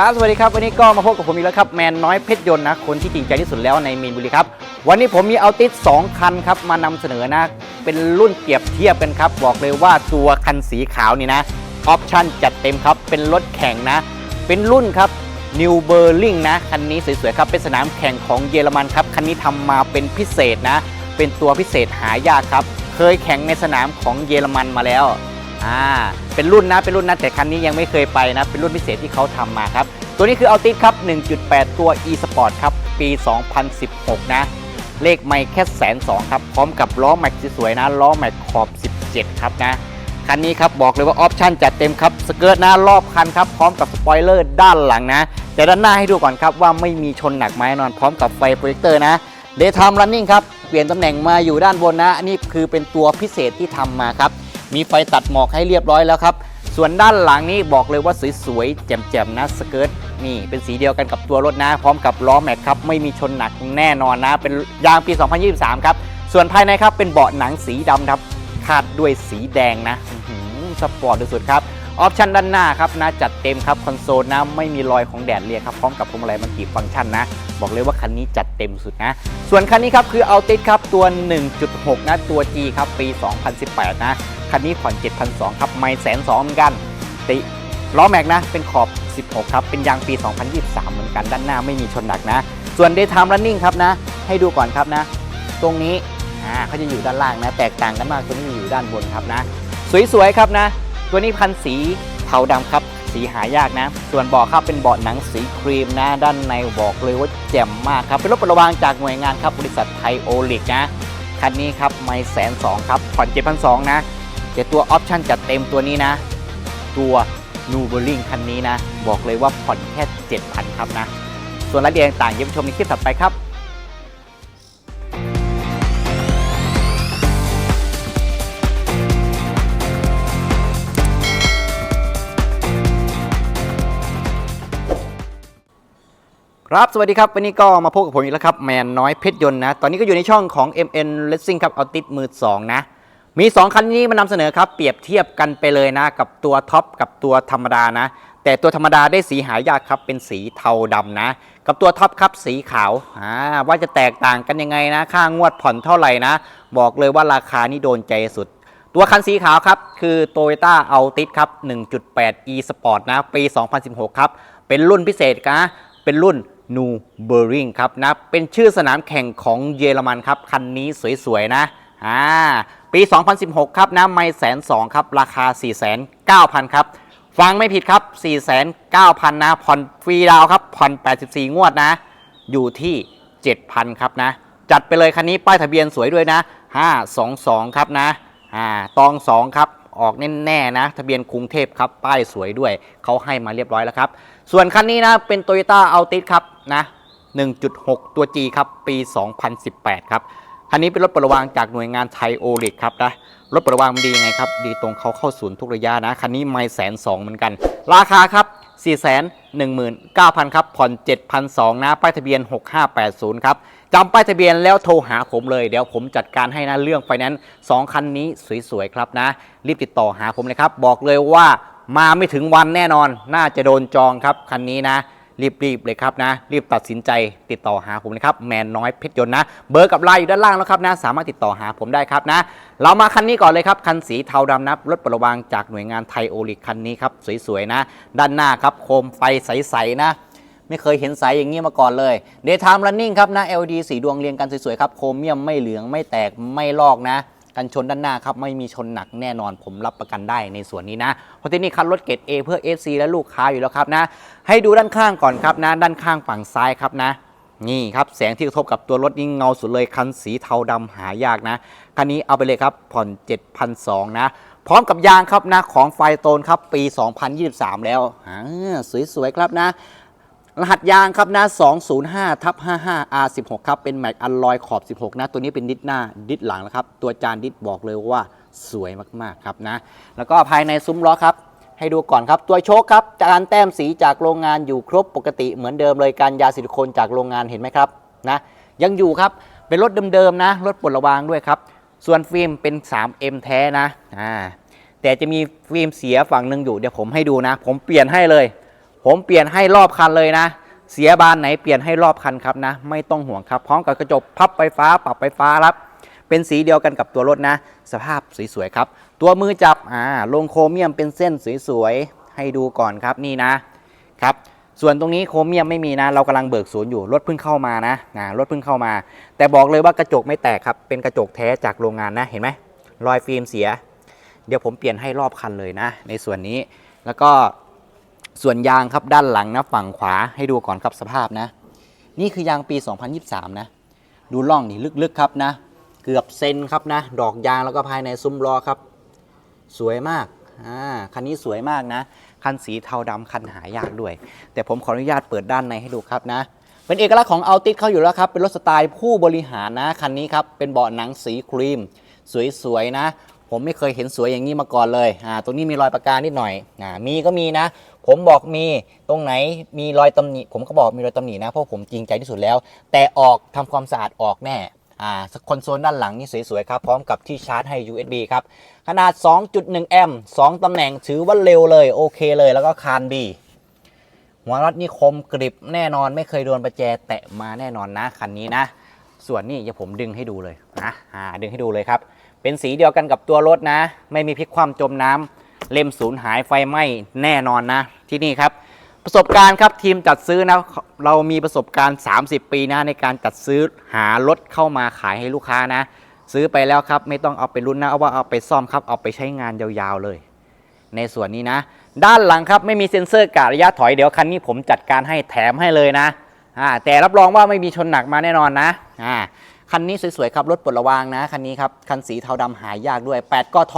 ครับสวัสดีครับวันนี้ก็มาพบกับผมอีกแล้วครับแมนน้อยเพชรยนต์นะคนที่จริงใจที่สุดแล้วในมีนบุรีครับวันนี้ผมมีเอาติส2คันครับมานำเสนอนะ เป็นรุ่นเปรียบเทียบกันครับ บอกเลยว่าตัวคันสีขาวนี่นะออปชั่นจัดเต็มครับเป็นรถแข่งนะ เป็นรุ่นครับ New b e r l i n g นะคันนี้สวยๆครับเป็นสนามแข่งของเยอรมันครับคันนี้ทำมาเป็นพิเศษนะ เป็นตัวพิเศษหายากครับ เคยแข่งในสนามของเยอรมันมาแล้ว อ่าเป็นรุ่นนะเป็นรุ่นนะแต่คันนี้ยังไม่เคยไปนะ เป็นรุ่นพิเศษที่เขาทำมาครับ ตัวนี้คือเอาติสครับ 1.8 ตัว e sport ครับ ปี 2016 นะ เลขไม่แค่แสนสองครับ พร้อมกับล้อแม็กซ์สวยๆนะล้อแม็กขอบ 17 ครับนะคันนี้ครับบอกเลยว่าออปชั่นจัดเต็มครับสเกิร์ตหน้ารอบคันครับพร้อมกับสปอยเลอร์ด้านหลังนะ แต่ด้านหน้าให้ดูก่อนครับว่าไม่มีชนหนักไม้นอนพร้อมกับไฟโปรเจคเตอร์นะเดย์ไทม์รันนิ่งครับเปลี่ยนตำแหน่งมาอยู่ด้านบนนะนนี่คือเป็นตัวพิเศษที่ทำมาครับ มีไฟตัดหมอกให้เรียบร้อยแล้วครับ ส่วนด้านหลังนี้บอกเลยว่าสวยๆแจ่มๆนะสเกิร์ตนี่เป็นสีเดียวกันกับตัวรถนะ พร้อมกับล้อแม็กครับไม่มีชนหนักแน่นอนนะ เป็นยางปี 2023 ครับ ส่วนภายในครับเป็นเบาะหนังสีดำครับคาดด้วยสีแดงนะสปอร์ตสุดครับออปชันด้านหน้าครับนะจัดเต็มครับคอนโซลนะไม่มีรอยของแดดเลียครับพร้อมกับพวงมาลัยมันติฟังก์ชันนะ บอกเลยว่าคันนี้จัดเต็มสุดนะ ส่วนคันนี้ครับคือเอาติดครับตัว 1.6 นะ ตัว G ครับปี 2018 นะ คันนี้ผ่อน 7,200 ครับ ไม่แสนสองเหมือนกันติล้อแม็กนะ เป็นขอบ 16 ครับ เป็นยางปี 2023 เหมือนกัน ด้านหน้าไม่มีชนหนักนะ ส่วน Daytime Running ครับนะ ให้ดูก่อนครับนะ ตรงนี้ อ่าเขาจะอยู่ด้านล่างนะ แตกต่างกันมาก ตัวนี้อยู่ด้านบนครับนะ สวยๆ ครับนะ ตัวนี้พันสีเทาดำครับ สีหายากนะ ส่วนเบาะครับ เป็นเบาะหนังสีครีมนะ ด้านในบอกเลยว่าแจ่มมากครับ เป็นรถประวางจากหน่วยงานครับ บริษัทไทโอลิกนะ คันนี้ครับไม่แสนสองครับ ผ่อนเจ็ดพันส องนะแต่ตัวออปชั่นจัดเต็มตัวนี้นะ ตัวนูเบอร์ลิงคันนี้นะ บอกเลยว่าผ่อนแค่ 7,000 ครับนะ ส่วนรายละเอียดต่างๆเยี่ยมชมในคลิปถัดไปครับครับสวัสดีครับ วันนี้ก็มาพบกับผมอีกแล้วครับ แมนน้อยเพชรยนต์นะ ตอนนี้ก็อยู่ในช่องของ MN Racing ครับเอาติดมือ2นะ มี 2 คันนี้มานำเสนอครับเปรียบเทียบกันไปเลยนะ กับตัวท็อปกับตัวธรรมดานะ แต่ตัวธรรมดาได้สีหายากครับเป็นสีเทาดำนะ กับตัวท็อปครับสีขาวอ่าว่าจะแตกต่างกันยังไงนะ ค่างวดผ่อนเท่าไหร่นะ บอกเลยว่าราคานี่โดนใจสุด ตัวคันสีขาวครับ คือ Toyota Altis ครับ 1.8 e Sport นะ ปี 2016 ครับ เป็นรุ่นพิเศษนะเป็นรุ่น New b e r i n g ครับนะเป็นชื่อสนามแข่งของเยอรมันครับคันนี้สวยๆนะอ่า ปี 2016 ครับนะไม่แสนสองครับ ราคา 4,900ครับ ฟังไม่ผิดครับ 4,900 นะ ผ่อนฟรีดาวครับ ผ่อน 84 งวดนะ อยู่ที่ 7,000 ครับนะ จัดไปเลยคันนี้ป้ายทะเบียนสวยด้วยนะ 522 ครับนะอ่าตอง 2 ครับออกแน่ๆนะ ทะเบียนกรุงเทพครับ ป้ายสวยด้วย เขาให้มาเรียบร้อยแล้วครับ ส่วนคันนี้นะ เป็น Toyota Altis ครับนะ 1.6 ตัว G ครับ ปี 2018 ครับ คันนี้เป็นรถประวางจากหน่วยงานไทยโอเลิกครับนะรถประวางมันดียังไงครับ ดีตรงเขาเข้าศูนย์ทุกระยะนะ คันนี้ไม่แสนสองเหมือนกัน ราคาครับ4 1 9 0 0 0 ครับ ผ่อน 7,200นะ ป้ายทะเบียน 6580 ครับจำป้ายทะเบียนแล้วโทรหาผมเลย เดี๋ยวผมจัดการให้นะ เรื่องไฟแนนซ์สองคันนี้สวย ๆ ครับนะ รีบติดต่อหาผมเลยครับ บอกเลยว่ามาไม่ถึงวันแน่นอน น่าจะโดนจองครับ คันนี้นะ รีบๆเลยครับนะ รีบตัดสินใจติดต่อหาผมเลยครับแมนน้อยเพชรยนต์นะ เบอร์กับไลน์อยู่ด้านล่างแล้วครับนะ สามารถติดต่อหาผมได้ครับนะ เรามาคันนี้ก่อนเลยครับคันสีเทาดำนะรถประวางจากหน่วยงานไทยโอลิคันนี้ครับสวยๆนะ ด้านหน้าครับโคมไฟใสๆนะไม่เคยเห็นสายอย่างนี้มาก่อนเลย Daytime Running ครับนะ LED สีดวงเรียงกันสวยๆครับ โครเมียมไม่เหลืองไม่แตกไม่ลอกนะ กันชนด้านหน้าครับไม่มีชนหนักแน่นอนผมรับประกันได้ในส่วนนี้นะ เพราะที่นี่คันรถเกรด A เพื่อ FC และลูกค้าอยู่แล้วครับนะ ให้ดูด้านข้างก่อนครับนะ ด้านข้างฝั่งซ้ายครับนะนี่ครับแสงที่กระทบกับตัวรถยิ่เงาสุดเลยคันสีเทาดำหายากนะคันนี้เอาไปเลยครับผ่อน7,200นะพร้อมกับยางครับนะของไฟโตนครับปี 2023 แล้วสวยๆครับนะ รหัสยางครับนะ205ทับ55 R16 ครับ เป็นแม็กอัลลอยขอบ 16 นะ ตัวนี้เป็นดิสหน้าดิสหลังนะครับ ตัวจานดิสบอกเลยว่าสวยมาก ๆ ครับนะ แล้วก็ภายในซุ้มล้อครับ ให้ดูก่อนครับ ตัวโชคครับ จานแต้มสีจากโรงงานอยู่ครบปกติเหมือนเดิมเลย การยาซิลิโคนจากโรงงานเห็นไหมครับนะ ยังอยู่ครับ เป็นรถเดิมๆนะ รถปลดระวางด้วยครับ ส่วนฟิล์มเป็น 3M แท้นะ อ่า แต่จะมีฟิล์มเสียฝั่งหนึ่งอยู่ เดี๋ยวผมให้ดูนะ ผมเปลี่ยนให้เลย ผมเปลี่ยนให้รอบคันเลยนะ เสียบานไหนเปลี่ยนให้รอบคันครับนะ ไม่ต้องห่วงครับ พร้อมกับกระจกพับไฟฟ้าปรับไฟฟ้าครับ เป็นสีเดียวกันกับตัวรถนะ สภาพสวยๆครับ ตัวมือจับอ่าลงโครเมียมเป็นเส้นสวยๆให้ดูก่อนครับนี่นะครับส่วนตรงนี้โครเมียมไม่มีนะ เรากำลังเบิกศูนย์อยู่รถเพิ่งเข้ามานะนะรถเพิ่งเข้ามา แต่บอกเลยว่ากระจกไม่แตกครับเป็นกระจกแท้จากโรงงานนะเห็นไหมรอยฟิล์มเสีย เดี๋ยวผมเปลี่ยนให้รอบคันเลยนะ ในส่วนนี้แล้วก็ ส่วนยางครับด้านหลังนะฝั่งขวาให้ดูก่อนครับสภาพนะ นี่คือยางปี 2023 นะ ดูล่องนี่ลึกๆครับนะ เกือบเซนครับนะ ดอกยางแล้วก็ภายในซุ้มล้อครับ สวยมากอ่าคันนี้สวยมากนะ คันสีเทาดำคันหายากด้วย แต่ผมขออนุญาตเปิดด้านในให้ดูครับนะ เป็นเอกลักษณ์ของอัลติสเขาอยู่แล้วครับ เป็นรถสไตล์ผู้บริหารนะคันนี้ครับเป็นเบาะหนังสีครีม สวยๆนะ ผมไม่เคยเห็นสวยอย่างนี้มาก่อนเลยอ่าตรงนี้มีรอยประกานิดหน่อยอ่ามีก็มีนะ ผมบอกมีตรงไหนมีรอยตำหนิผมก็บอกมีรอยตำหนินะเพราะผมจริงใจที่สุดแล้ว แต่ออกทำความสะอาดออกแน่อ่าคอนโซลด้านหลังนี่สวยๆครับ พร้อมกับที่ชาร์จให้ USB ครับ ขนาด 2.1 แอมป์2ตำแหน่งถือว่าเร็วเลย โอเคเลยแล้วก็คานดี หัวน็อตนี่คมกริบแน่นอนไม่เคยโดนประแจแตะมาแน่นอนนะคันนี้นะ ส่วนนี้เดี๋ยวผมดึงให้ดูเลยนะอ่าดึงให้ดูเลยครับ เป็นสีเดียวกันกับตัวรถนะ ไม่มีพลิกคว่ำจมน้ำเล่มสูญหายไฟไหม้แน่นอนนะ ที่นี่ครับ ประสบการณ์ครับทีมจัดซื้อนะเรามีประสบการณ์ 30 ปีนะในการจัดซื้อหารถเข้ามาขายให้ลูกค้านะ ซื้อไปแล้วครับ ไม่ต้องเอาไปรุ่นนะเอาว่าเอาไปซ่อมครับเอาไปใช้งานยาวๆเลย ในส่วนนี้นะ ด้านหลังครับไม่มีเซ็นเซอร์กะระยะถอยเดี๋ยวคันนี้ผมจัดการให้แถมให้เลยนะอ่าแต่รับรองว่าไม่มีชนหนักมาแน่นอนนะอ่า คันนี้สวยๆครับรถปลดระวางนะคันนี้ครับคันสีเทาดำหายากด้วย 8กท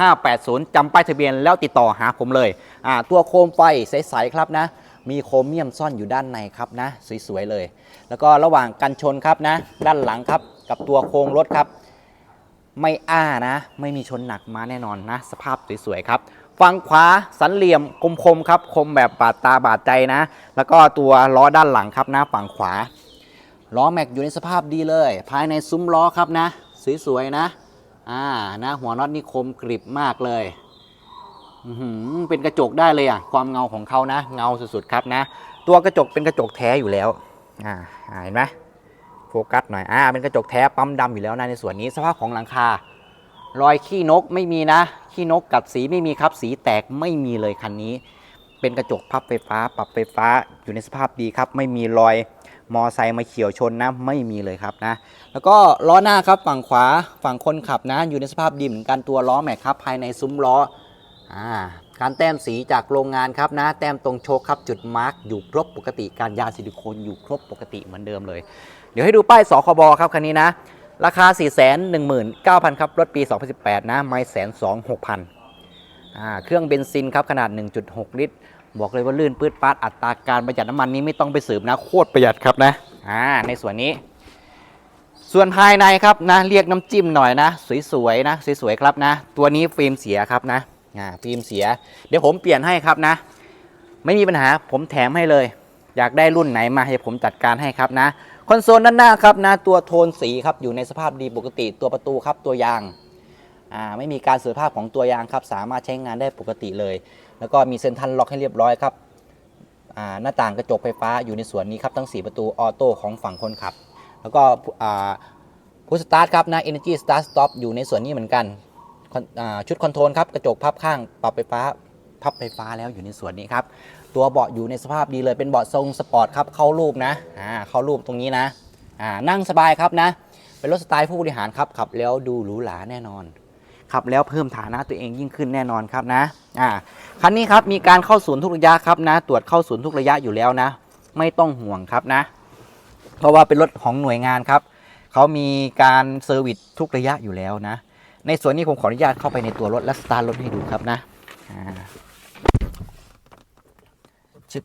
6580 จำป้ายทะเบียนแล้วติดต่อหาผมเลยอ่าตัวโคมไฟใสๆครับนะ มีโครเมียมซ่อนอยู่ด้านในครับนะ สวยๆเลย แล้วก็ระหว่างกันชนครับนะ ด้านหลังครับ กับตัวโครงรถครับ ไม่อ้านะ ไม่มีชนหนักมาแน่นอนนะ สภาพสวยๆครับฝั่งขวาสันเหลี่ยมคมๆครับ คมแบบบาดตาบาดใจนะ แล้วก็ตัวล้อด้านหลังครับนะฝั่งขวา ล้อแม็กอยู่ในสภาพดีเลย ภายในซุ้มล้อครับนะ สวยๆนะ อ่านะหัวน็อตนี่คมกริบมากเลยอืเป็นกระจกได้เลยอะความเงาของเขานะ เงาสุดๆครับนะ ตัวกระจกเป็นกระจกแท้อยู่แล้ว อ่าอ่าเห็นไหมโฟกัสหน่อยอ่าเป็นกระจกแท้ปั๊มดำอยู่แล้วนะในส่วนนี้สภาพของหลังคารอยขี้นกไม่มีนะ ขี้นกกัดสีไม่มีครับ สีแตกไม่มีเลยคันนี้ เป็นกระจกพับไฟฟ้า ปรับไฟฟ้าอยู่ในสภาพดีครับ ไม่มีรอย มอไซค์มาเฉียวชนนะไม่มีเลยครับนะ แล้วก็ล้อหน้าครับฝั่งขวาฝั่งคนขับนะอยู่ในสภาพดีเหมือนกันตัวล้อแม็กครับภายในซุ้มล้ออ่าการแต้มสีจากโรงงานครับนะแต้มตรงโชคครับจุดมาร์กอยู่ครบปกติการยาซิลิโคนอยู่ครบปกติเหมือนเดิมเลย เดี๋ยวให้ดูป้ายสคบครับคันนี้นะ ราคา 4 1 9 0 0 0 ครับ รถปี 2018 นะ ไม่แสนสองหกพันเครื่องเบนซินครับขนาด 1.6 ลิตร บอกเลยว่าลื่นปืดปาดอัตราการประหยัดน้ำมันนี้ไม่ต้องไปสืบนะโคตรประหยัดครับนะอ่าในส่วนนี้ ส่วนภายในครับนะเรียกน้ำจิ้มหน่อยนะ สวยๆนะสวยๆครับนะ ตัวนี้ฟิล์มเสียครับนะอ่าฟิล์มเสีย เดี๋ยวผมเปลี่ยนให้ครับนะ ไม่มีปัญหาผมแถมให้เลย อยากได้รุ่นไหนมาให้ผมจัดการให้ครับนะคอนโซลด้านหน้าครับนะตัวโทนสีครับอยู่ในสภาพดีปกติตัวประตูครับตัวยางอ่าไม่มีการเสื่อมภาพของตัวยางครับสามารถใช้งานได้ปกติเลย แล้วก็มีเซ็นทรัลล็อกให้เรียบร้อยครับหน้าต่างกระจกไฟฟ้าอยู่ในส่วนนี้ครับทั้ง 4 ประตูออโต้ของฝั่งคนขับ แล้วก็อ่าพุชสตาร์ทครับนะ Energy Start Stop อยู่ในส่วนนี้เหมือนกัน ชุดคอนโทรลครับกระจกพับข้างปรับไฟฟ้าพับไฟฟ้าแล้วอยู่ในส่วนนี้ครับ ตัวเบาะอยู่ในสภาพดีเลยเป็นเบาะทรงสปอร์ตครับเข้ารูปนะอ่าเข้ารูปตรงนี้นะอ่านั่งสบายครับนะ เป็นรถสไตล์ผู้บริหารครับขับแล้วดูหรูหราแน่นอน ขับแล้วเพิ่มฐานะตัวเองยิ่งขึ้นแน่นอนครับนะอ่าคันนี้ครับมีการเข้าศูนย์ทุกระยะครับนะ ตรวจเข้าศูนย์ทุกระยะอยู่แล้วนะ ไม่ต้องห่วงครับนะ เพราะว่าเป็นรถของหน่วยงานครับเขามีการเซอร์วิสทุกระยะอยู่แล้วนะ ในส่วนนี้ผมขออนุญาตเข้าไปในตัวรถและสตาร์ทรถให้ดูครับนะชึบ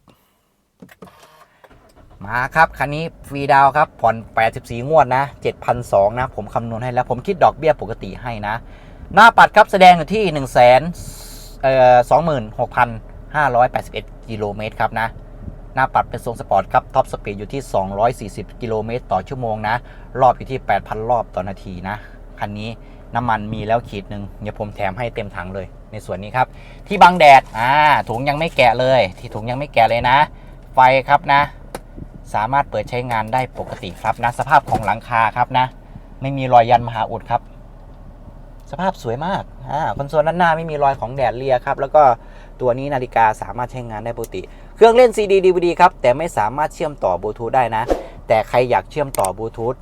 มาครับ คันนี้ฟรีดาวครับ ผ่อน 84 งวดนะ 7,200 นะ ผมคำนวณให้แล้ว ผมคิดดอกเบี้ยปกติให้นะ หน้าปัดครับแสดงอยู่ที่ 1 2 6 5 8 1 กิโลเมตรครับนะ หน้าปัดเป็นทรงสปอร์ตครับ ท็อปสปีดอยู่ที่ 240 กิโลเมตรต่อชั่วโมงนะ รอบอยู่ที่ 8,000 รอบต่อนาทีนะ คันนี้น้ำมันมีแล้วขีดหนึ่งเดี๋ยวผมแถมให้เต็มถังเลย ในส่วนนี้ครับ ที่บังแดด อ่า ถุงยังไม่แกะเลย ที่ถุงยังไม่แกะเลยนะ ไฟครับนะ สามารถเปิดใช้งานได้ปกติครับนะ สภาพของหลังคาครับนะ ไม่มีรอยยันมหาอุดครับ สภาพสวยมากอ่าคอนโซลด้านหน้าไม่มีรอยของแดดเลียครับ แล้วก็ตัวนี้นาฬิกาสามารถใช้งานได้ปกติ เครื่องเล่น CD DVD ครับ แต่ไม่สามารถเชื่อมต่อบลูทูธได้นะ แต่ใครอยากเชื่อมต่อบลูทูธ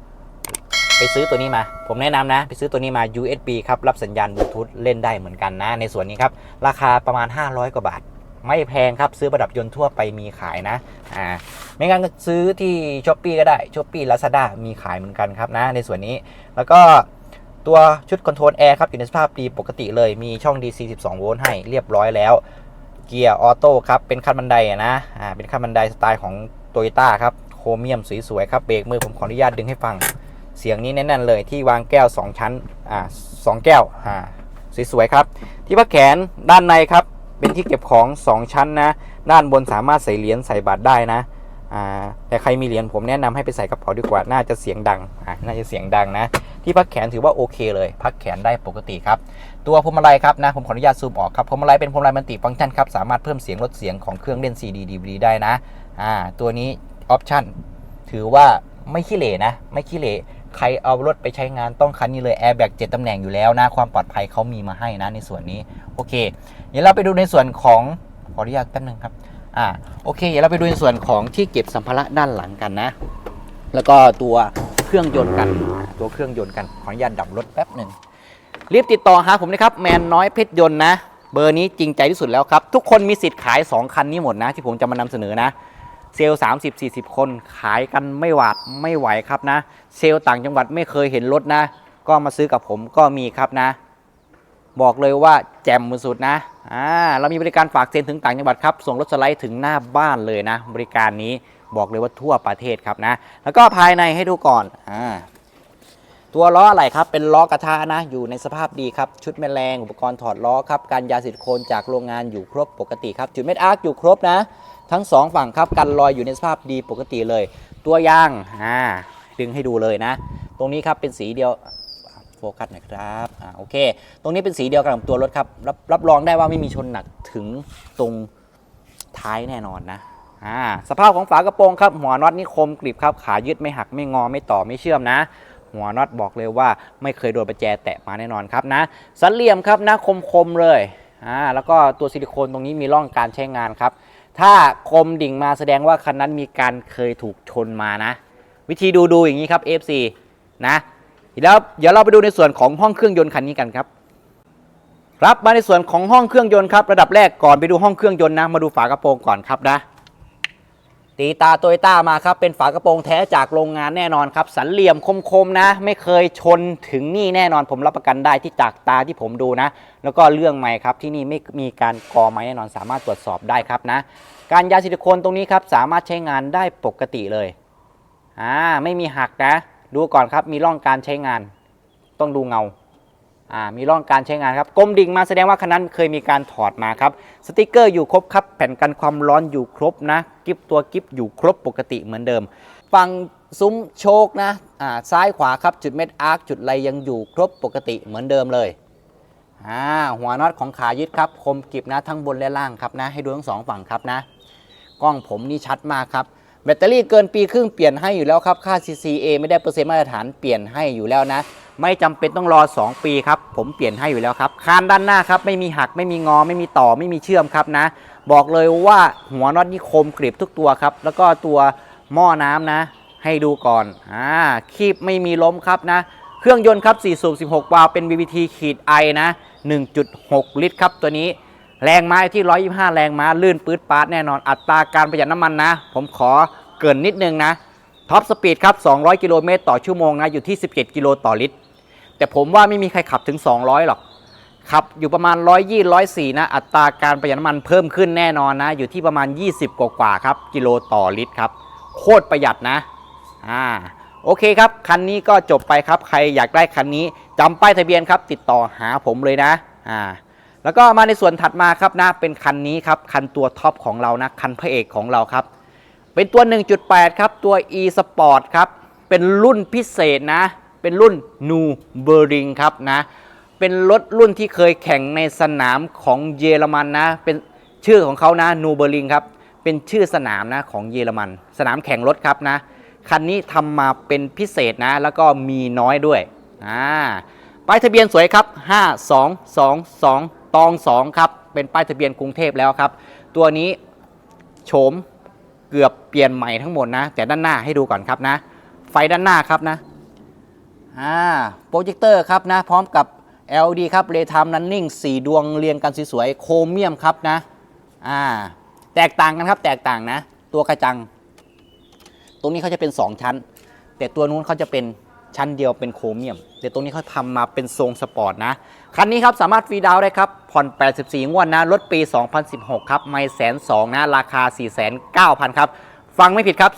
ไปซื้อตัวนี้มา ผมแนะนำนะ ไปซื้อตัวนี้มา USB ครับ รับสัญญาณบลูทูธเล่นได้เหมือนกันนะ ในส่วนนี้ครับ ราคาประมาณ 500 กว่าบาท ไม่แพงครับ ซื้อประดับยนต์ทั่วไปมีขายนะ อ่า ไม่งั้นก็ซื้อที่ช้อปปีก็ได้ช้อปปี้ลาซาด้ามีขายเหมือนกันครับนะ ในส่วนนี้ แล้วก็ ตัวชุดคอนโทรลแอร์ครับอยู่ในสภาพดีปกติเลยมีช่อง DC 12 โวลต์ให้เรียบร้อยแล้ว เกียร์ออโต้ครับเป็นขั้นบันไดอะนะอ่าเป็นขั้นบันไดสไตล์ของโตโยต้าครับโครเมียมสวยๆครับเบรกมือผมขออนุญาตดึงให้ฟัง เสียงนี้แน่นๆเลยที่วางแก้ว 2 ชั้นอ่าสองแก้วอ่าสวยๆครับ ที่พักแขนด้านในครับเป็นที่เก็บของ 2 ชั้นนะ ด้านบนสามารถใส่เหรียญใส่บาทได้นะอ่าแต่ใครมีเหรียญผมแนะนำให้ไปใส่กระเป๋าดีกว่า น่าจะเสียงดังอ่าน่าจะเสียงดังนะ ที่พักแขนถือว่าโอเคเลย พักแขนได้ปกติครับ ตัวพวงมาลัยครับนะผมขออนุญาตซูมออกครับพวงมาลัยเป็นพวงมาลัยมัลติฟังก์ชันครับสามารถเพิ่มเสียงลดเสียงของเครื่องเล่น CD DVD ได้นะอ่าตัวนี้ออปชั่นถือว่าไม่ขี้เหร่นะ ไม่ขี้เหร่ใครเอารถไปใช้งานต้องคันนี้เลยแอร์แบ็กเจ็ตตำแหน่งอยู่แล้วนะ ความปลอดภัยเขามีมาให้นะในส่วนนี้ โอเค เดี๋ยวเราไปดูในส่วนของขออนุญาตแป๊บนึงครับอ่าโอเค เดี๋ยวเราไปดูในส่วนของที่เก็บสัมภาระด้านหลังกันนะ แล้วก็ตัว เครื่องยนต์กัน ตัวเครื่องยนต์กัน ขออนุญาตดับรถแป๊บหนึ่งรีบติดต่อหาผมนะครับ แมนน้อยเพชรยนต์นะ เบอร์นี้จริงใจที่สุดแล้วครับ ทุกคนมีสิทธิ์ขาย 2 คันนี้หมดนะ ที่ผมจะมานำเสนอนะ เซลล์30 40คนขายกันไม่หวาดไม่ไหวครับนะ เซลล์ต่างจังหวัดไม่เคยเห็นรถนะ ก็มาซื้อกับผมก็มีครับนะ บอกเลยว่าแจ่มสุดๆนะอ่าเรามีบริการฝากเซ็นถึงต่างจังหวัดครับส่งรถสไลด์ถึงหน้าบ้านเลยนะ บริการนี้ บอกเลยว่าทั่วประเทศครับนะ แล้วก็ภายในให้ดูก่อนอ่าตัวล้ออะไรครับ เป็นล้อกระทะนะ อยู่ในสภาพดีครับ ชุดแมลง อุปกรณ์ถอดล้อครับ การยาสิลิโคนจากโรงงานอยู่ครบปกติครับ จุดเม็ดอาร์คอยู่ครบนะ ทั้งสองฝั่งครับ กันรอยอยู่ในสภาพดีปกติเลย ตัวยาง อ่า ดึงให้ดูเลยนะ ตรงนี้ครับเป็นสีเดียวโฟกัสหน่อยครับ อ่า โอเค ตรงนี้เป็นสีเดียวกันกับตัวรถครับ รับรับรองได้ว่าไม่มีชนหนักถึงตรงท้ายแน่นอนนะ อ่าสภาพของฝากระโปรงครับ หัวน็อตนี่คมกริบครับ ขายึดไม่หักไม่งอไม่ต่อไม่เชื่อมนะ หัวน็อตบอกเลยว่าไม่เคยโดนประแจแตะมาแน่นอนครับนะสันเหลี่ยมครับนะคมๆเลยอ่าแล้วก็ตัวซิลิโคนตรงนี้มีร่องการใช้งานครับ ถ้าคมดิ่งมาแสดงว่าคันนั้นมีการเคยถูกชนมานะ วิธีดูดูอย่างนี้ครับ FC นะแล้วเดี๋ยวเราไปดูในส่วนของห้องเครื่องยนต์คันนี้กันครับครับมาในส่วนของห้องเครื่องยนต์ครับระดับแรกก่อนไปดูห้องเครื่องยนต์นะมาดูฝากระโปรงก่อนครับนะ ตีตาโตโยต้ามาครับ เป็นฝากระโปรงแท้จากโรงงานแน่นอนครับ สันเหลี่ยมคมๆนะ ไม่เคยชนถึงนี่แน่นอน ผมรับประกันได้ที่จากตาที่ผมดูนะ แล้วก็เรื่องใหม่ครับที่นี่ไม่มีการกอไม้แน่นอน สามารถตรวจสอบได้ครับนะ การยาซิลิโคนตรงนี้ครับสามารถใช้งานได้ปกติเลยอ่าไม่มีหักนะ ดูก่อนครับมีร่องการใช้งาน ต้องดูเงาอ่ามีร่องการใช้งานครับกลมดิ่งมาแสดงว่าคันนั้นเคยมีการถอดมาครับสติกเกอร์อยู่ครบครับแผ่นกันความร้อนอยู่ครบนะ กิฟตัวกิฟอยู่ครบปกติเหมือนเดิม ฝั่งซุ้มโชคนะอ่าซ้ายขวาครับจุดเม็ดอาร์คจุดไรยังอยู่ครบปกติเหมือนเดิมเลยอ่าหัวน็อตของขายึดครับคมกริบนะทั้งบนและล่างครับนะให้ดูทั้งสองฝั่งครับนะกล้องผมนี่ชัดมากครับแบตเตอรี่เกินปีครึ่งเปลี่ยนให้อยู่แล้วครับค่า CCA ไม่ได้เปอร์เซ็นต์มาตรฐานเปลี่ยนให้อยู่แล้วนะ ไม่จำเป็นต้องรอ 2 ปีครับผมเปลี่ยนให้อยู่แล้วครับคานด้านหน้าครับไม่มีหักไม่มีงอไม่มีต่อไม่มีเชื่อมครับนะ บอกเลยว่าหัวน็อตนี่คมกริบทุกตัวครับ แล้วก็ตัวหม้อน้ำนะ ให้ดูก่อนอ่าคีบไม่มีล้มครับนะ เครื่องยนต์ครับ4สูบ16 วาล์วเป็น VVT ขีด I นะ 1.6 ลิตรครับตัวนี้แรงม้าอยู่ที่ 125 แรงม้าลื่นปื๊ดปาร์ตแน่นอนอัตราการประหยัดน้ำมันนะ ผมขอเกินนิดนึงนะท็อปสปีดครับ 200 กิโลเมตรต่อชั่วโมงนะ อยู่ที่ 17 กิโลต่อลิตร แต่ผมว่าไม่มีใครขับถึง 200 หรอก ขับอยู่ประมาณ 120 104 นะ อัตราการประหยัดน้ำมันเพิ่มขึ้นแน่นอนนะ อยู่ที่ประมาณ 20 กว่าๆครับ กิโลต่อลิตรครับ โคตรประหยัดนะ อ่า โอเคครับ คันนี้ก็จบไปครับ ใครอยากได้คันนี้จำป้ายทะเบียนครับ ติดต่อหาผมเลยนะ อ่า แล้วก็มาในส่วนถัดมาครับนะ เป็นคันนี้ครับ คันตัวท็อปของเรานะ คันพระเอกของเราครับ เป็นตัว 1.8 ครับ ตัว e sport ครับ เป็นรุ่นพิเศษนะ เป็นรุ่น New b e r i n g ครับนะ เป็นรถรุ่นที่เคยแข่งในสนามของเยอรมันนะ เป็นชื่อของเขานะนูเบอร์ลิงครับ เป็นชื่อสนามนะของเยอรมัน สนามแข่งรถครับนะ คันนี้ทำมาเป็นพิเศษนะ แล้วก็มีน้อยด้วย อ่า ป้ายทะเบียนสวยครับ 5222 ตอง 2 ครับ เป็นป้ายทะเบียนกรุงเทพแล้วครับ ตัวนี้โฉมเกือบเปลี่ยนใหม่ทั้งหมดนะ แต่ด้านหน้าให้ดูก่อนครับนะ ไฟด้านหน้าครับนะ อ่า โปรเจคเตอร์ครับนะ พร้อมกับ LED ครับเรทามนันนิ่ง4 ดวงเรียงกันสวยๆโครเมียมครับนะอ่าแตกต่างกันครับแตกต่างนะ ตัวกระจัง ตรงนี้เขาจะเป็น 2 ชั้น แต่ตัวนู้นเขาจะเป็นชั้นเดียวเป็นโครเมียม แต่ตรงนี้เขาทำมาเป็นทรงสปอร์ตนะ คันนี้ครับสามารถฟรีดาวได้ครับผ่อน 84 งวดนะรถปี 2016 ครับไม่แสนสองนะ ราคา 4,900ครับ ฟังไม่ผิดครับ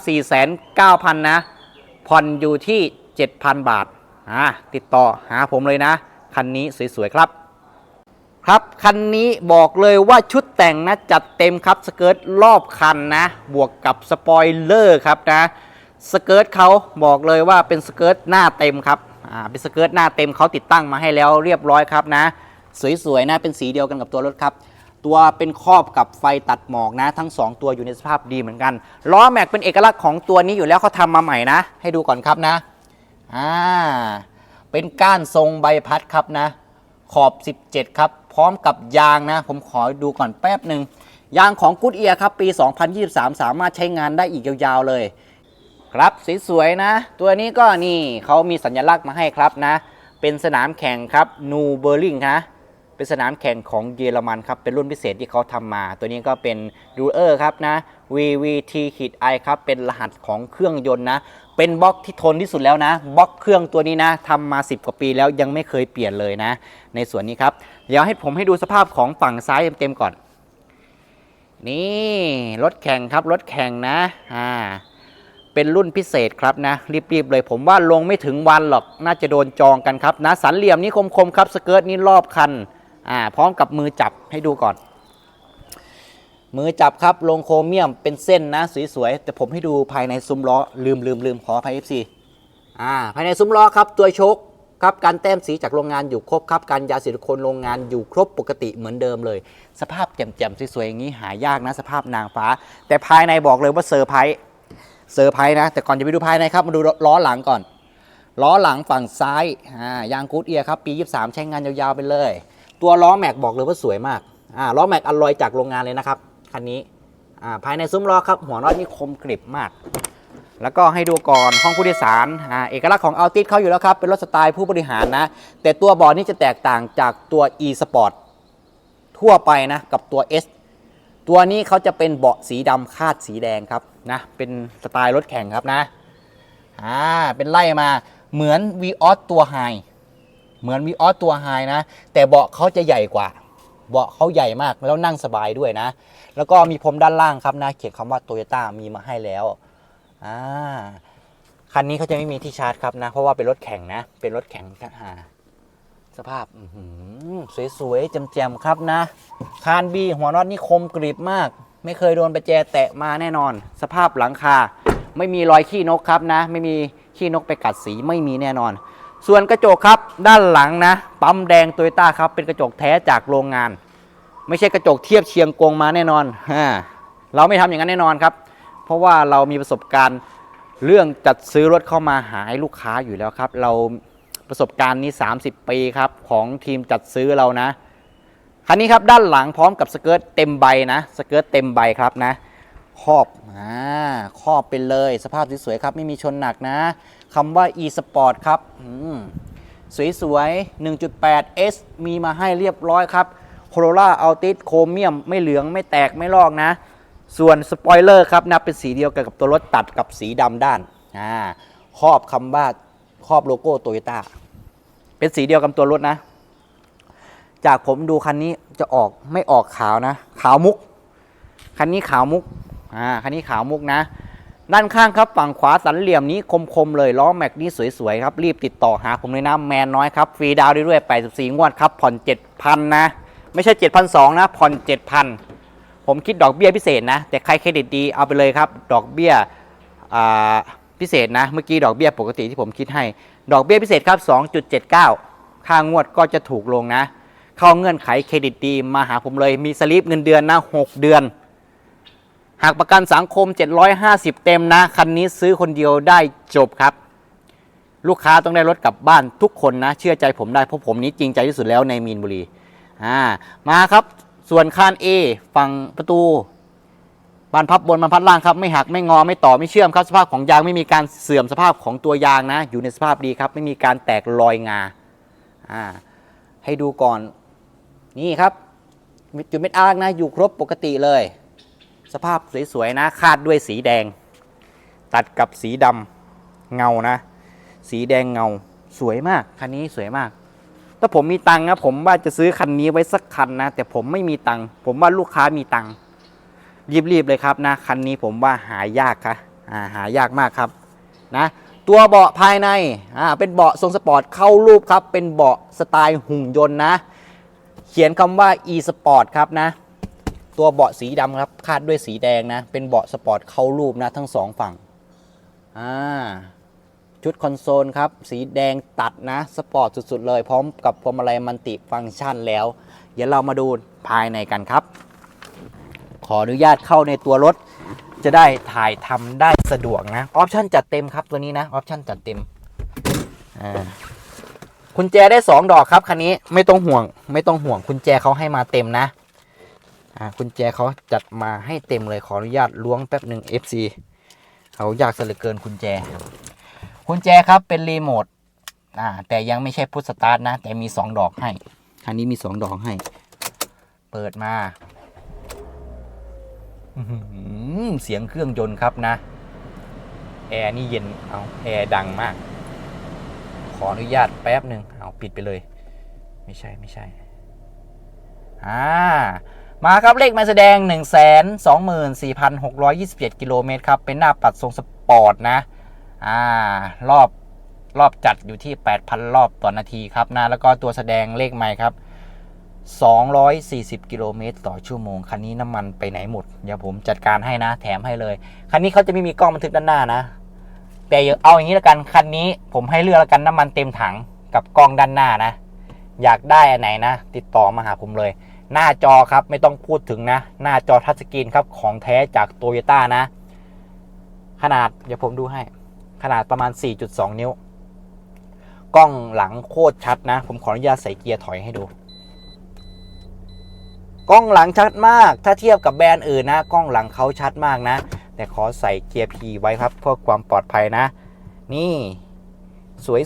4,900 นะ ผ่อนอยู่ที่ 7,000 บาทอ่าติดต่อหาผมเลยนะ คันนี้สวยๆครับ ครับคันนี้บอกเลยว่าชุดแต่งนะจัดเต็มครับสเกิร์ตรอบคันนะ บวกกับสปอยเลอร์ครับนะสเกิร์ตเขาบอกเลยว่าเป็นสเกิร์ตหน้าเต็มครับอ่าเป็นสเกิร์ตหน้าเต็มเขาติดตั้งมาให้แล้วเรียบร้อยครับนะ สวยๆนะเป็นสีเดียวกันกับตัวรถครับตัวเป็นครอบกับไฟตัดหมอกนะ ทั้ง 2 ตัวอยู่ในสภาพดีเหมือนกันล้อแม็กเป็นเอกลักษณ์ของตัวนี้อยู่แล้วเขาทำมาใหม่นะ ให้ดูก่อนครับนะอ่า เป็นก้านทรงใบพัดครับนะ ขอบ 17 ครับ พร้อมกับยางนะ ผมขอดูก่อนแป๊บหนึ่งยางของกูดเอียครับ ปี 2023 สามารถใช้งานได้อีกยาวๆเลย ครับสวยๆนะ ตัวนี้ก็นี่เขามีสัญลักษณ์มาให้ครับนะ เป็นสนามแข่งครับนูเบอร์ลิงนะเป็นสนามแข่งของเยอรมันครับ เป็นรุ่นพิเศษที่เขาทำมา ตัวนี้ก็เป็นดูเออร์ครับนะ VVT ขีด I ครับ เป็นรหัสของเครื่องยนต์นะ เป็นบล็อกที่ทนที่สุดแล้วนะบล็อกเครื่องตัวนี้นะทำมา 10 กว่าปีแล้วยังไม่เคยเปลี่ยนเลยนะ ในส่วนนี้ครับ เดี๋ยวให้ผมให้ดูสภาพของฝั่งซ้ายเต็มๆก่อน นี่รถแข่งครับรถแข่งนะอ่าเป็นรุ่นพิเศษครับนะ รีบๆเลยผมว่าลงไม่ถึงวันหรอกน่าจะโดนจองกันครับนะสันเหลี่ยมนี้คมๆครับสเกิร์ตนี้รอบคันอ่าพร้อมกับมือจับให้ดูก่อน มือจับครับลงโครเมียมเป็นเส้นนะสวยๆแต่ผมให้ดูภายในซุ้มล้อลืมลืมลืมขอภัย FC อ่าภายในซุ้มล้อครับตัวชคครับการแต้มสีจากโรงงานอยู่ครบครับการยาสีโคนโรงงานอยู่ครบปกติเหมือนเดิมเลย สภาพแจ่มๆสวยๆอย่างนี้หายากนะสภาพนางฟ้า แต่ภายในบอกเลยว่าเซอร์ไพรส์เซอร์ไพรส์นะ แต่ก่อนจะไปดูภายในครับมาดูล้อหลังก่อน ล้อหลังฝั่งซ้ายยางกูดเอียครับปี 23 ใช้งานยาวๆไปเลย ตัวล้อแม็กบอกเลยว่าสวยมากอ่าล้อแม็กอลลอยจากโรงงานเลยนะครับ คันนี้ภายในซุ้มล้อครับหัวน็อตนี่คมกริบมาก แล้วก็ให้ดูก่อนห้องผู้โดยสารอ่าเอกลักษณ์ของอัลติสเขาอยู่แล้วครับ เป็นรถสไตล์ผู้บริหารนะ แต่ตัวเบาะนี่จะแตกต่างจากตัว e sport ทั่วไปนะ กับตัว S ตัวนี้เขาจะเป็นเบาะสีดำคาดสีแดงครับนะเป็นสไตล์รถแข่งครับนะอ่าเป็นไล่มาเหมือน v ีออสตัวไฮเหมือน v ีออสตัวไฮนะ แต่เบาะเขาจะใหญ่กว่า เบาะเขาใหญ่มากแล้วนั่งสบายด้วยนะ แล้วก็มีพรมด้านล่างครับนะเขียนคำว่าโตโยต้ามีมาให้แล้วอ่าคันนี้เขาจะไม่มีที่ชาร์จครับนะ เพราะว่าเป็นรถแข่งนะ เป็นรถแข่งอ่าสภาพหือสวยๆแจ่มๆครับนะ คานบีหัวน็อตนี่คมกริบมาก ไม่เคยโดนประแจแตะมาแน่นอน สภาพหลังคา ไม่มีรอยขี้นกครับนะ ไม่มีขี้นกไปกัดสีไม่มีแน่นอน ส่วนกระจกครับด้านหลังนะ ปั๊มแดงโตโยต้าครับเป็นกระจกแท้จากโรงงาน ไม่ใช่กระจกเทียบเชียงกงมาแน่นอนอ่าเราไม่ทำอย่างนั้นแน่นอนครับ เพราะว่าเรามีประสบการณ์เรื่องจัดซื้อรถเข้ามาหาลูกค้าอยู่แล้วครับ เราประสบการณ์นี้ 30 ปีครับของทีมจัดซื้อเรานะคันนี้ครับด้านหลังพร้อมกับสเกิร์ตเต็มใบนะสเกิร์ตเต็มใบครับนะครอบอ่าครอบเป็นเลย สภาพสวยๆครับ ไม่มีชนหนักนะ คำว่า e sport ครับสวยๆ 1.8 S มีมาให้เรียบร้อยครับ Corolla Altis โครเมียมไม่เหลืองไม่แตกไม่ลอกนะ ส่วนสปอยเลอร์ครับนะเป็นสีเดียวกันกับตัวรถตัดกับสีดำด้านอ่าครอบคำว่าครอบโลโก้โตโยต้าเป็นสีเดียวกับตัวรถนะ จากผมดูคันนี้จะออกไม่ออกขาวนะ ขาวมุก คันนี้ขาวมุกอ่าคันนี้ขาวมุกนะ ด้านข้างครับฝั่งขวาสันเหลี่ยมนี้คมๆเลยล้อแม็กนี่สวยๆครับ รีบติดต่อหาผมเลยนะแมนน้อยครับฟรีดาวน์ได้ด้วย84 งวดครับ ผ่อน 7,000 นะ ไม่ใช่ 7,200 นะ ผ่อน 7,000 ผมคิดดอกเบี้ยพิเศษนะ แต่ใครเครดิตดีเอาไปเลยครับ ดอกเบี้ยอ่าพิเศษนะ เมื่อกี้ดอกเบี้ยปกติที่ผมคิดให้ ดอกเบี้ยพิเศษครับ 2.79 ค่างวดก็จะถูกลงนะ เข้าเงื่อนไขเครดิตดีมาหาผมเลยมีสลิปเงินเดือนนะ 6 เดือน หากประกันสังคม 750 เต็มนะ คันนี้ซื้อคนเดียวได้จบครับ ลูกค้าต้องได้รถกลับบ้านทุกคนนะ เชื่อใจผมได้เพราะผมนี้จริงใจที่สุดแล้วในมีนบุรีอ่ามาครับส่วนคาน A ฝั่งประตูบานพับบนบานพับล่างครับไม่หักไม่งอไม่ต่อไม่เชื่อมครับสภาพของยางไม่มีการเสื่อมสภาพของตัวยางนะ อยู่ในสภาพดีครับ ไม่มีการแตกรอยงาอ่าให้ดูก่อนนี่ครับจุดเม็ดอาร์กนะอยู่ครบปกติเลย สภาพสวยๆนะคาดด้วยสีแดง ตัดกับสีดำเงานะ สีแดงเงาสวยมากคันนี้สวยมาก ถ้าผมมีตังค์นะผมว่าจะซื้อคันนี้ไว้สักคันนะ แต่ผมไม่มีตังค์ผมว่าลูกค้ามีตังค์รีบๆเลยครับนะคันนี้ผมว่าหายากค่ะอ่าหายากมากครับนะตัวเบาะภายในอ่าเป็นเบาะทรงสปอร์ตเข้ารูปครับ เป็นเบาะสไตล์หุ่นยนต์นะ เขียนคำว่า e sport ครับนะ ตัวเบาะสีดำครับคาดด้วยสีแดงนะ เป็นเบาะสปอร์ตเข้ารูปนะทั้งสองฝั่งอ่าชุดคอนโซลครับ สีแดงตัดนะ สปอร์ตสุด ๆ เลย พร้อมกับพวงมาลัยมันติฟังก์ชันแล้ว เดี๋ยวเรามาดูภายในกันครับ ขออนุญาตเข้าในตัวรถ จะได้ถ่ายทำได้สะดวกนะออปชั่นจัดเต็มครับตัวนี้นะออปชั่นจัดเต็มอ่ากุญแจได้ 2 ดอกครับคันนี้ไม่ต้องห่วง ไม่ต้องห่วงกุญแจเขาให้มาเต็มนะ อ่ากุญแจเขาจัดมาให้เต็มเลยขออนุญาตล้วงแป๊บหนึ่ง FC เขาอยากเสลือเกินกุญแจกุญแจครับเป็นรีโมทอ่าแต่ยังไม่ใช่พุทสตาร์ทนะ แต่มี 2 ดอกให้คันนี้มี 2 ดอกให้ เปิดมาอืเสียงเครื่องยนต์ครับนะ แอร์นี่เย็นเอาแอร์ดังมาก ขออนุญาตแป๊บหนึ่งเอาปิดไปเลย ไม่ใช่ไม่ใช่อ่า มาครับเลขหมาแสดง 1 2 4 6 2 7กิโลเมตรครับ เป็นหน้าปัดทรงสปอร์ตนะ อ่ารอบรอบจัดอยู่ที่ 8,000 รอบต่อนาทีครับนะแล้วก็ตัวแสดงเลขไมล์ครับ 240 กิโลเมตรต่อชั่วโมง คันนี้น้ำมันไปไหนหมด เดี๋ยวผมจัดการให้นะ แถมให้เลย คันนี้เขาจะไม่มีกล้องบันทึกด้านหน้านะ แต่เอาอย่างนี้แล้วกัน คันนี้ผมให้เลือกแล้วกันน้ำมันเต็มถังกับกล้องด้านหน้านะ อยากได้อันไหนนะ ติดต่อมาหาผมเลย หน้าจอครับไม่ต้องพูดถึงนะ หน้าจอทัชสกรีนครับของแท้จากโตโยต้านะ ขนาดเดี๋ยวผมดูให้ ขนาดประมาณ 4.2 นิ้ว กล้องหลังโคตรชัดนะ ผมขออนุญาตใส่เกียร์ถอยให้ดู กล้องหลังชัดมาก ถ้าเทียบกับแบรนด์อื่นนะ กล้องหลังเขาชัดมากนะ แต่ขอใส่เกียร์ P ไว้ครับเพื่อความปลอดภัยนะ นี่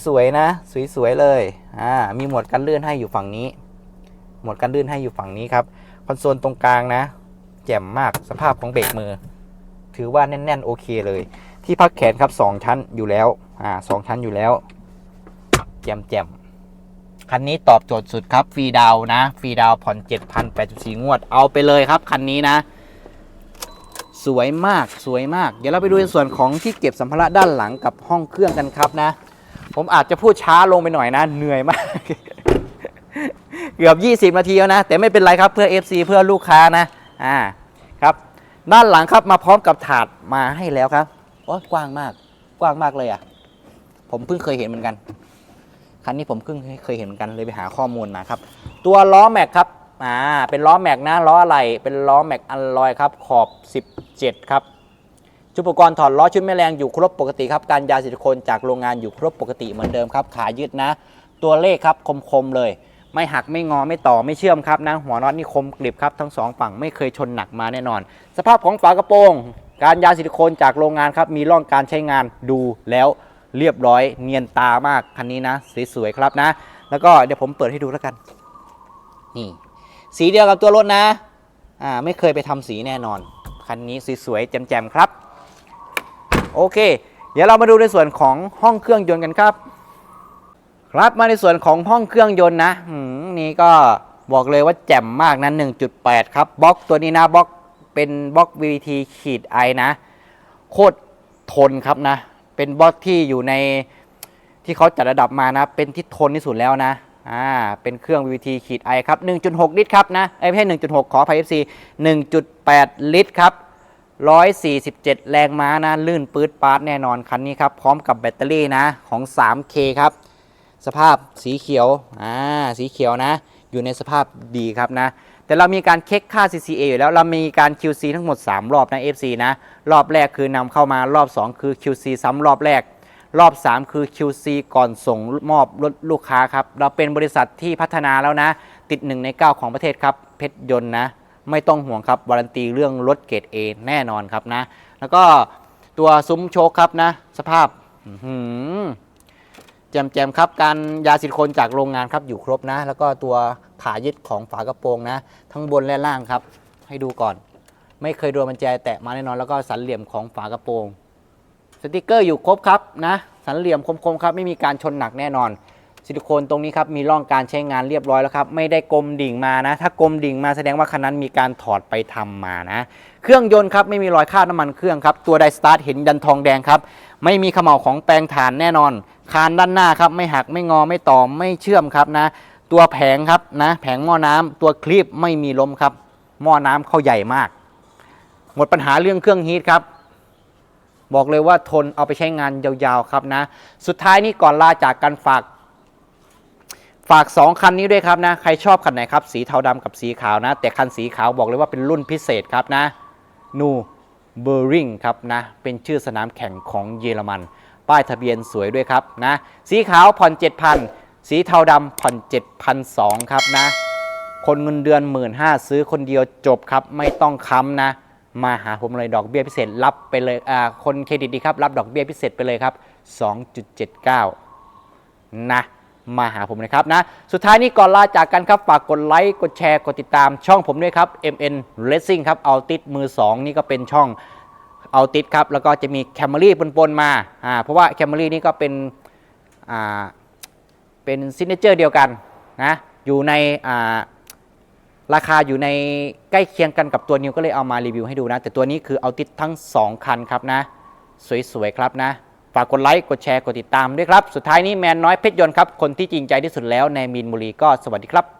สวยๆนะ สวยๆเลย อ่า มีหมวดกันเลื่อนให้อยู่ฝั่งนี้ หมวดกันลื่นให้อยู่ฝั่งนี้ครับคอนโซลตรงกลางนะ แจ่มมากสภาพของเบรกมือ ถือว่าแน่นๆโอเคเลย ที่พักแขนครับ 2 ชั้นอยู่แล้วอ่าสองชั้นอยู่แล้ว แจ่มแจ่มคันนี้ตอบโจทย์สุดครับฟรีดาวนะฟรีดาวน์ผ่อน7,084 งวด เอาไปเลยครับ คันนี้นะ สวยมากสวยมาก เดี๋ยวเราไปดูในส่วนของที่เก็บสัมภาระด้านหลังกับห้องเครื่องกันครับนะ ผมอาจจะพูดช้าลงไปหน่อยนะ เหนื่อยมาก เกือบ 20 นาทีแล้วนะ แต่ไม่เป็นไรครับเพื่อ FC เพื่อลูกค้านะอ่าครับ ด้านหลังครับมาพร้อมกับถาดมาให้แล้วครับโอ้กว้างมาก กว้างมากเลยอะ ผมเพิ่งเคยเห็นเหมือนกัน คันนี้ผมเพิ่งเคยเห็นเหมือนกันเลยไปหาข้อมูลมาครับ ตัวล้อแม็กครับอ่าเป็นล้อแม็กนะล้ออะไรเป็นล้อแม็กอัลลอยครับขอบ 17 ครับชุดอุปกรณ์ถอดล้อชุดแม่แรงอยู่ครบปกติครับการยาซิลิโคนจากโรงงานอยู่ครบปกติเหมือนเดิมครับ ขายืดนะ ตัวเลขครับคมๆเลย ไม่หักไม่งอไม่ต่อไม่เชื่อมครับนะหัวน็อตนี่คมกริบครับทั้งสองฝั่งไม่เคยชนหนักมาแน่นอน สภาพของฝากระโปรงการยาซิลิโคนจากโรงงานครับมีร่องการใช้งานดูแล้วเรียบร้อยเนียนตามากคันนี้นะสวยๆครับนะ แล้วก็เดี๋ยวผมเปิดให้ดูแล้วกัน นี่ สีเดียวกับตัวรถนะอ่าไม่เคยไปทำสีแน่นอน คันนี้สวยๆแจ่มๆครับ โอเค เดี๋ยวเรามาดูในส่วนของห้องเครื่องยนต์กันครับ ครับมาในส่วนของห้องเครื่องยนต์นะนี่ก็บอกเลยว่าแจ่มมากนะ1.8 ครับบล็อกตัวนี้นะบล็อกเป็นบล็อก VVT ขีดไอนะ โคตรทนครับนะ เป็นบล็อกที่อยู่ในที่เขาจัดระดับมานะ เป็นที่ทนที่สุดแล้วนะอ่าเป็นเครื่อง VVT ขีดไอครับ 1.6 ลิตรครับนะเอ้ไม่ใช่1.6 ขออภัย FC 1.8 ลิตรครับ 147 แรงม้านะ ลื่นปื๊ดปาร์ตแน่นอนคันนี้ครับ พร้อมกับแบตเตอรี่นะของ 3K ครับ สภาพสีเขียวอ่าสีเขียวนะ อยู่ในสภาพดีครับนะ แต่เรามีการเช็คค่า CCA อยู่แล้วเรามีการ QC ทั้งหมด 3 รอบนะ FC นะ รอบแรกคือนำเข้ามารอบ 2 คือ QC ซ้ำรอบแรก รอบ 3 คือ QC ก่อนส่งมอบรถลูกค้าครับ เราเป็นบริษัทที่พัฒนาแล้วนะ ติด 1 ใน 9 ของประเทศครับเพชรยนต์นะ ไม่ต้องห่วงครับวารันตีเรื่องรถเกรด A แน่นอนครับนะ แล้วก็ตัวซุ้มโชคครับนะ สภาพ จมแจมๆครับการยาซิลิโคนจากโรงงานครับอยู่ครบนะ แล้วก็ตัวขายึดของฝากระโปรงนะ ทั้งบนและล่างครับ ให้ดูก่อน ไม่เคยโดนมันแจแตะมาแน่นอนแล้วก็สันเหลี่ยมของฝากระโปรง สติกเกอร์อยู่ครบครับนะ สันเหลี่ยมคมๆครับไม่มีการชนหนักแน่นอน ซิลิโคนตรงนี้ครับมีร่องการใช้งานเรียบร้อยแล้วครับไม่ได้กลมดิ่งมานะ ถ้ากลมดิ่งมาแสดงว่าคันนั้นมีการถอดไปทำมานะ เครื่องยนต์ครับไม่มีรอยคราบน้ำมันเครื่องครับตัวไดสตาร์ทเห็นยันทองแดงครับไม่มีเขม่าของแปลงฐานแน่นอน คานด้านหน้าครับไม่หักไม่งอไม่ต่อไม่เชื่อมครับนะ ตัวแผงครับนะแผงหม้อน้ำตัวคลีปไม่มีล้มครับ หม้อน้ำเข้าใหญ่มาก หมดปัญหาเรื่องเครื่องฮีทครับ บอกเลยว่าทนเอาไปใช้งานยาวๆครับนะ สุดท้ายนี้ก่อนลาจากกันฝาก ฝาก 2 คันนี้ด้วยครับนะ ใครชอบคันไหนครับ สีเทาดำกับสีขาวนะ แต่คันสีขาวบอกเลยว่าเป็นรุ่นพิเศษครับนะนูเบอร์ริงครับนะเป็นชื่อสนามแข่งของเยอรมัน ป้ายทะเบียนสวยด้วยครับนะสีขาวผ่อน 7,000 สีเทาดำผ่อน 7,200 ครับนะ คนเงินเดือน 1 5ื่นซื้อคนเดียวจบครับ ไม่ต้องค้ำนะ มาหาผมเลยดอกเบี้ยพิเศษรับไปเลยอ่าคนเครดิตดีครับ รับดอกเบี้ยพิเศษไปเลยครับ 2.79 นะมาหาผมนะครับนะ สุดท้ายนี้ก่อนลาจากกันครับ ฝากกดไลค์ กดแชร์ กดติดตามช่องผมด้วยครับ MN Racing ครับ เอาติดมือ 2 นี่ก็เป็นช่อง เอาติดครับ แล้วก็จะมีแคม r y ปนๆมาอ่าเพราะว่าแคม r y นี่ก็เป็นอ่าเป็นซิกเนเจอร์เดียวกันนะอยู่ในอ่าราคาอยู่ในใกล้เคียงกันกับตัวนิวก็เลยเอามารีวิวให้ดูนะ แต่ตัวนี้คือเอาติดทั้ง 2 คันครับนะ สวยๆครับนะ ฝากกดไลค์กดแชร์กดติดตามด้วยครับ สุดท้ายนี้แมนน้อยเพชรยนต์ครับ คนที่จริงใจที่สุดแล้วในมีนบุรีก็สวัสดีครับ